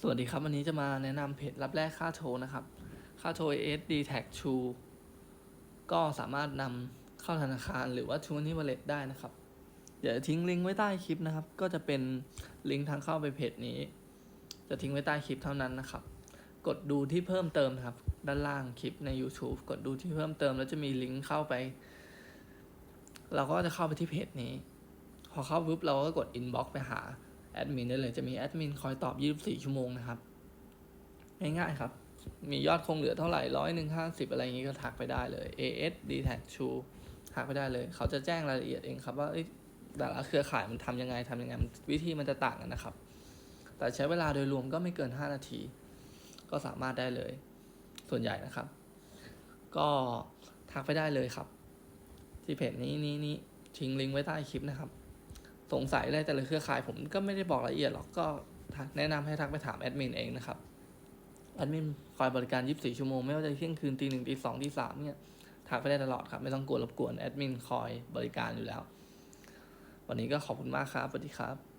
สวัสดีครับ วันนี้จะมาแนะนำเพจรับแรกค่าโทรนะครับ ค่าโทร ASD Tag True ก็สามารถนำเข้าธนาคารหรือว่า True Money Wallet ได้นะครับ เดี๋ยวทิ้งลิงก์ไว้ใต้คลิปนะครับ ก็จะเป็นลิงก์ทางเข้าไปเพจนี้ จะทิ้งไว้ใต้คลิปเท่านั้นนะครับ กดดูที่เพิ่มเติมครับ ด้านล่างคลิปใน YouTube กดดูที่เพิ่มเติม แล้วจะมีลิงก์เข้าไป เราก็จะเข้าไปที่เพจนี้ พอเข้าปุ๊บเราก็กด inbox ไปหา แอดมินได้เลยจะมีแอดมินคอยตอบ 24 ชั่วโมงนะครับ ง่ายๆครับ มียอดคงเหลือเท่าไหร่ร้อยหนึ่งห้าสิบอะไรอย่างงี้ก็ทักไปได้เลย AS d t a g True ทักไปได้เลย เขาจะแจ้งรายละเอียดเองครับว่าแต่ละเครือข่ายมันทำยังไงทำยังไงวิธีมันจะต่างกันนะครับ แต่ใช้เวลาโดยรวมก็ไม่เกิน 5 นาที ก็สามารถได้เลย ส่วนใหญ่นะครับ ก็ทักไปได้เลยครับ ที่เพจนี้นี้นี้ทิ้งลิงก์ไว้ใต้คลิปนะครับ สงสัยอะไรแต่ละเครือข่ายผมก็ไม่ได้บอกรายละเอียดหรอกก็แนะนำให้ทักไปถามแอดมินเองนะครับแอดมินคอยบริการ 24 ชั่วโมง ไม่ว่าจะเที่ยงคืนตีหนึ่งตีสองตีสามเนี่ยทักไปได้ตลอดครับ ไม่ต้องกลัวรบกวนแอดมินคอยบริการอยู่แล้ว วันนี้ก็ขอบคุณมากครับสวัสดีครับ